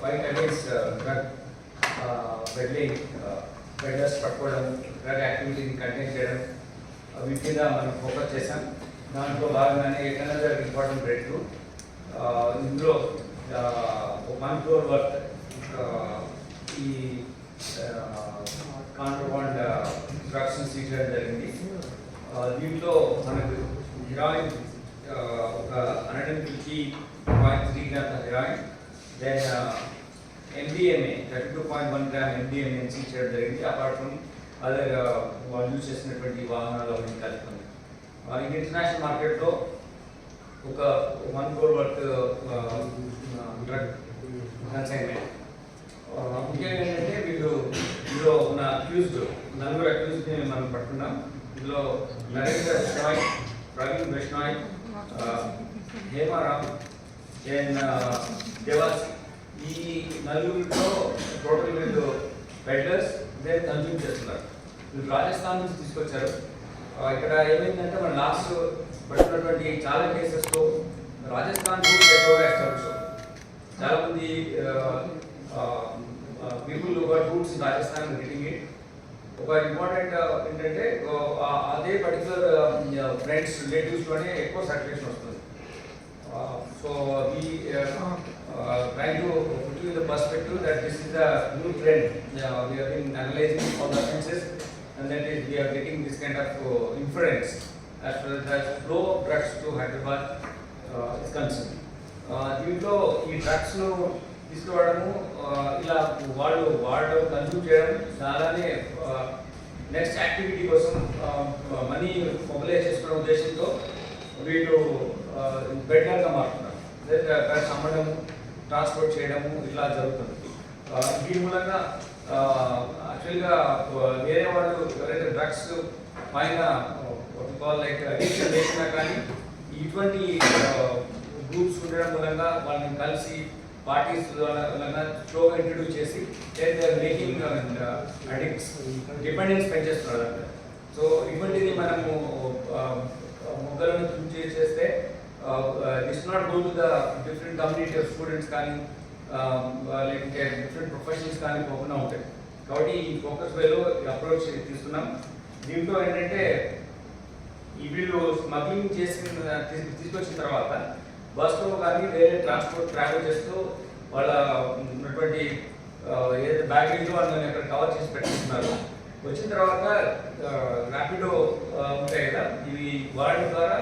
Fight against drug peddling peddlers పట్టుకోవడం drug యాక్టివిటీని contain చేయడం వీటి మీద మనం ఫోకస్ చేశాం. దాంట్లో భాగంగానే ఎనదర్ ఇంపార్టెంట్ రేట్లు టు ఇందులో వన్ క్రోర్ వర్త్ ఈ కాంట్రబాండ్ డ్రగ్స్ సీజ్ జరిగింది. దీంట్లో మనకు హిరాయిన్ ఒక hundred and fifty point three grams heroin then MDMA thirty two point one gram MDMA చేయడం జరిగింది. అపార్ట్ ఫ్రమ్ అదర్ వాళ్ళు యూజ్ చేసినటువంటి వాహనాలు అవన్నీ కలుపుకుంది ఇంటర్నేషనల్ మార్కెట్లో ఒక one crore work drug consignment ముఖ్యంగా ఏంటంటే వీళ్ళు ఇందులో ఉన్న అక్యూజ్డ్ నలుగురు అక్యూజ్డ్ని మనం పట్టుకున్నాం. ఇందులో నరేంద్ర బిష్నాయ్ ప్రవీణ్ బిష్నాయ్ uh, హేమారామ్ దేవాస్ uh, ఈ నలుగురిలో టోటల్ వీళ్ళు బెడ్లర్స్ దెన్ కన్జ్యూమ్ చేస్తున్నారు. వీళ్ళు రాజస్థాన్ నుంచి తీసుకొచ్చారు. ఇక్కడ ఏమైందంటే మన లాస్ట్ పడుతున్నటువంటి చాలా కేసెస్లో రాజస్థాన్ రూట్స్ ఎక్కువగా ఎస్టాబ్లిష్ చాలా మంది people roots in Rajasthan getting it ఒక ఇంపార్టెంట్ ఏంటంటే అదే పర్టికులర్ ఫ్రెండ్స్ రిలేటివ్స్లోనే ఎక్కువ సర్క్యులేషన్ వస్తుంది. సో ఈ try to put in the perspective that this is the new trend we have been analysing all the offences and that is we are getting this kind of uh, inference as far as the flow of drugs to Hyderabad uh, is concerned. Uh, దీంట్లో ఈ డ్రగ్స్ను తీసుకోవడము uh, ఇలా వాళ్ళు వాడడం consume చేయడం చాలానే next activity కోసం money mobilise చేసుకునే ఉద్దేశంతో వీళ్ళు బెటర్గా మారుతున్నారు డ్రగ్స్ అమ్మడము ట్రాన్స్పోర్ట్ చేయడము ఇలా జరుగుతుంది. దీని మూలంగా యాక్చువల్గా వేరే వాళ్ళు ఎవరైతే డ్రగ్స్ పైన లైక్ అడిక్షన్ చేసినా కానీ ఇటువంటి గ్రూప్స్ ఉండడం మూలంగా వాళ్ళని కలిసి పార్టీస్ వలన స్లోగా ఇంట్రడ్యూస్ చేసి మేకింగ్ అడిక్ట్స్ డిపెండెన్స్ పెంచేస్తున్నారు అంట సో ఇటువంటిది మనము మొగ్గలను చూసి చేస్తే it's not go to the different community of students కానీ లేకపోతే డిఫరెంట్ ప్రొఫెషన్స్ కానీ పోకుండా ఉంటాయి. కాబట్టి ఈ ఫోకస్ వేలో అప్రోచ్ తీసుకున్నాం. దీంట్లో ఏంటంటే వీళ్ళు స్మగ్లింగ్ చేసిన తీసుకొచ్చిన తర్వాత బస్సులో కానీ వేరే ట్రాన్స్పోర్ట్ ట్రావెల్ చేస్తూ వాళ్ళ ఉన్నటువంటి uh, ఏదైతే బ్యాగేజ్ వాళ్ళని అక్కడ కవర్ చేసి పెట్టుకుంటున్నారు. వచ్చిన తర్వాత uh, ర్యాపిడో uh, ఉంటాయి కదా ఇవి వాడడం ద్వారా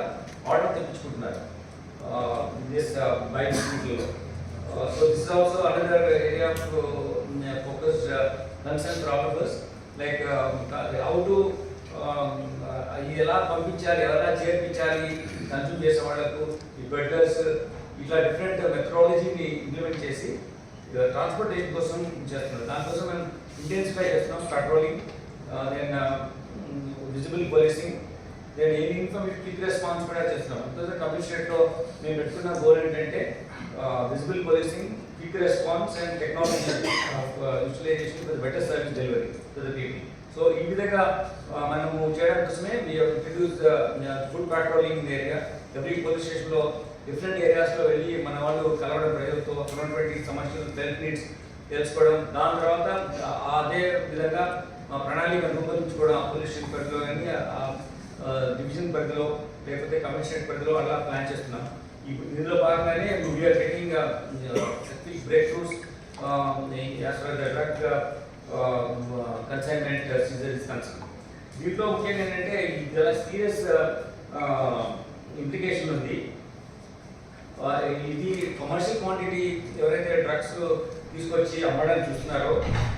ఆర్డర్ తెప్పించుకుంటున్నారు. This bike స్కూట్లో so this uh, concern area all of us, problems like how to um, ఎలా పంపించాలి ఎలా చేర్పించాలి కన్సూమ్ చేసే వాళ్ళకు ఈ బెడ్లర్స్ ఇట్లా డిఫరెంట్ మెథడాలజీని ఇంప్లిమెంట్ చేసి ట్రాన్స్పోర్టేషన్ కోసం చేస్తున్నారు. దానికోసం మేము ఇంటెన్సిఫై చేస్తున్నాం పెట్రోలింగ్ దెన్ విజిబుల్ పోలీసింగ్ నేను ఏ ఇన్ఫర్మేషన్ క్విక్ రెస్పాన్స్ కూడా చేస్తున్నాం బికాజ్ కమిషనరేట్లో మేము పెట్టుకున్న గోల్ ఏంటంటే visible policing quick response and technology utilisation for better service delivery to the people so ఈ విధంగా మనము చేయడం కోసమే introduce foot patrolling area every police స్టేషన్లో డిఫరెంట్ ఏరియాస్లో వెళ్ళి మన వాళ్ళు కలవడం ప్రజలతో అక్కడ ఉన్నటువంటి సమస్యలు హెల్త్ నీడ్స్ తెలుసుకోవడం. దాని తర్వాత అదే విధంగా మా ప్రణాళిక రూపొందించుకోవడం ఆ పోలీస్ స్టేషన్ పరిధిలో కానీ ఆ డివిజన్ పరిధిలో లేకపోతే కమిషనరేట్ పరిధిలో అలా ప్లాన్ చేస్తున్నాం. ఇప్పుడు ఇందులో భాగంగానే we're taking breakthroughs as far the drug consignment seizure is concern దీంట్లో ముఖ్యంగా ఏంటంటే చాలా సీరియస్ ఇంప్లికేషన్ ఉంది. Uh, ఇది కమర్షియల్ క్వాంటిటీ ఎవరైతే డ్రగ్స్ తీసుకొచ్చి అమ్మడానికి చూస్తున్నారో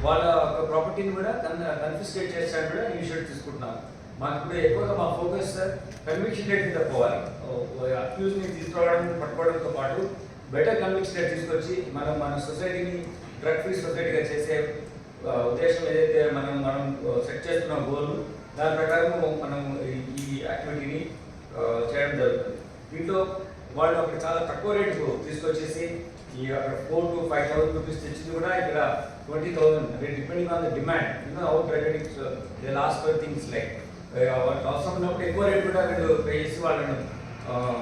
వాళ్ళ ప్రాపర్టీని కూడా కన్ఫిస్కేట్ చేస్తాను కూడా ఇనిషియేట్ తీసుకుంటున్నాను మాకు ఇప్పుడు ఎక్కువగా మా ఫోకస్ కన్విక్షన్ రేట్ మీద పోవాలి. అక్యూజ్ని తీసుకురావడం పట్టుకోవడంతో పాటు బెటర్ కన్విక్షన్ రేట్ తీసుకొచ్చి మనం మన సొసైటీని డ్రగ్ ఫ్రీ సొసైటీగా చేసే ఉద్దేశం ఏదైతే మనం మనం సెట్ చేస్తున్న గోల్ దాని ప్రకారం మనం ఈ- యాక్టివిటీని చేయడం జరుగుతుంది. దీంట్లో వాళ్ళు అక్కడ చాలా తక్కువ రేటుకు తీసుకొచ్చేసి ఈ అక్కడ four to five thousand rupees తెచ్చింది కూడా ఇక్కడ twenty thousand depending on the demand you know out driving they last for things like అవసరం ఉన్నప్పుడు ఎక్కువ రేట్ కూడా వీళ్ళు పే చేసి వాళ్ళను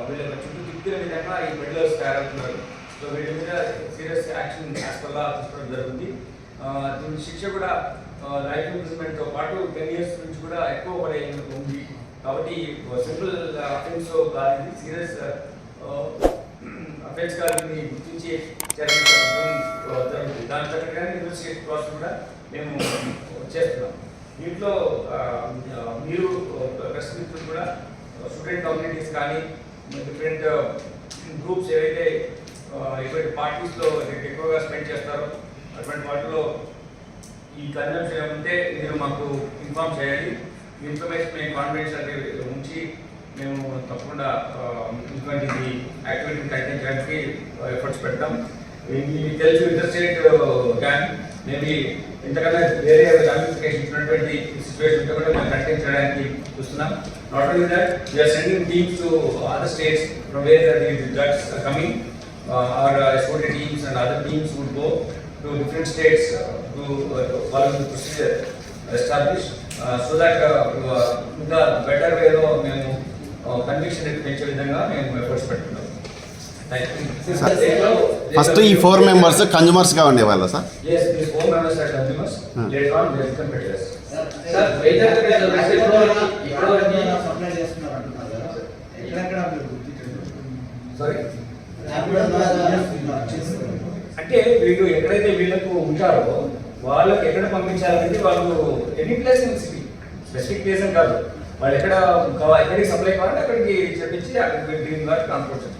వీళ్ళ చుట్టూ తిప్పిన విధంగా ఈ పెడ్లర్స్ తయారవుతున్నారు. సో వీటి మీద సీరియస్ యాక్షన్ యాజ్ తీసుకోవడం జరుగుతుంది. దీని శిక్ష కూడా లైఫ్ ఇంప్రూవ్మెంట్తో పాటు టెన్ ఇయర్స్ నుంచి కూడా ఎక్కువ పడే ఉంది. కాబట్టి సింపుల్ అఫెన్స్ కాదు సీరియస్ అఫెన్స్ గారిని గుర్తించి చర్యలు జరుగుతుంది దాని తగ్గట్టుగానే ఇన్వెస్టిగేషన్ ప్రాసెస్ కూడా మేము చేస్తున్నాం. దీంట్లో మీరు ప్రెస్ మిత్రులు కూడా స్టూడెంట్ కమ్యూనిటీస్ కానీ డిఫరెంట్ గ్రూప్స్ ఏవైతే ఇటువంటి పార్టీస్లో ఎక్కువగా స్పెండ్ చేస్తారో అటువంటి వాటిలో ఈ కన్జంప్షన్ ఉంటే మీరు మాకు ఇన్ఫార్మ్ చేయాలి. ఇన్ఫర్మేషన్ మేము కాన్ఫిడెన్స్ అనేది ఉంచి మేము తప్పకుండా ఇటువంటి యాక్టివిటీ కంటెంట్ చేయడానికి ఎఫర్ట్స్ పెడతాం. మీకు తెలుసు ఇంటర్ స్టేట్ కానీ మేబీ ఇంతకన్నా వేరే రామిఫికేషన్ ఉన్నటువంటి సిచ్యువేషన్ ఉంటే కూడా మేము కంటెంట్ చేయడానికి చూస్తున్నాం not only that we're sending teams to other states from where the drugs coming are SOT teams and other teams would go to different states to follow procedure establish so that ఇంకా better వేలో మేము conviction పెంచే విధంగా మేము efforts పెట్టుకున్నాం first ఈ four members కన్జ్యూమర్స్గా ఉండేవాళ్ళ సార్? అంటే వీళ్ళు ఎక్కడైతే వీళ్ళకు ఉంటారో వాళ్ళకి ఎక్కడ పంపించాలంటే వాళ్ళు any place in city specific place అని కాదు. వాళ్ళు ఎక్కడ ఎక్కడికి సప్లై కావాలంటే అక్కడికి చెప్పించి అక్కడికి దీని ద్వారా ట్రాన్స్పోర్ట్ చేస్తాం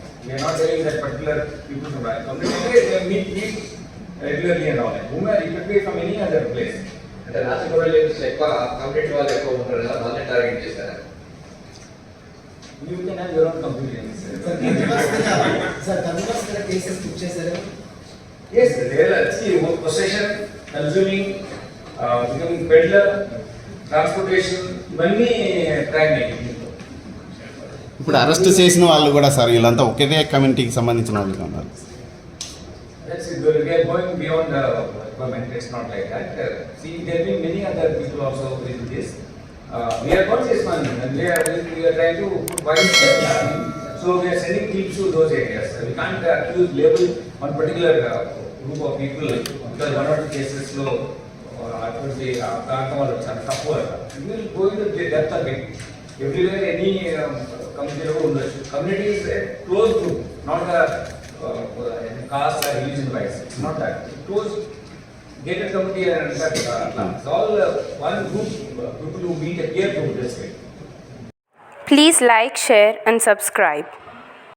We are not telling that particular people from that community, అంటే they meet, meet regularly and all. Whom are, it could be from any other place. అంటే నాసిగూడ లేడీస్ ఎక్కువ కమ్యూనిటీ వాళ్ళు ఎక్కువ ఉంటారు కదా వాళ్ళని టార్గెట్ చేశారు You can have your own community. Sir consumers దగ్గర సార్ కన్జ్యూమర్స్ దగ్గర కేసెస్ బుక్ చేశారు Yes, there are, see, work possession, consuming, uh, becoming peddler, transportation, ఇవన్నీ ట్రాక్ అయ్యింది ఇప్పుడు అరెస్ట్ చేసిన వాళ్ళు కూడా సార్ వీళ్ళంతా ఒకే కమ్యూనిటీకి సంబంధించిన వాళ్ళు ఉన్నారు That's it, we are going beyond the government, it's not like that. Uh, See, there have been many other people also with this. Uh, we are not one, and we are, we are trying to put wide So we are sending clips to those areas. We can't uh, accuse, label one particular uh, group of people because one or two cases లో uh, అటువంటి ఆ ప్రాంతం వాళ్ళు చాలా తక్కువ. We will go into the depth of it. Community is a closed group, not a uh, uh caste or religion wise. It's not that. It closed gated community and that uh, it's all uh, one group, uh, people who meet a peer group this way. Please like, share and subscribe.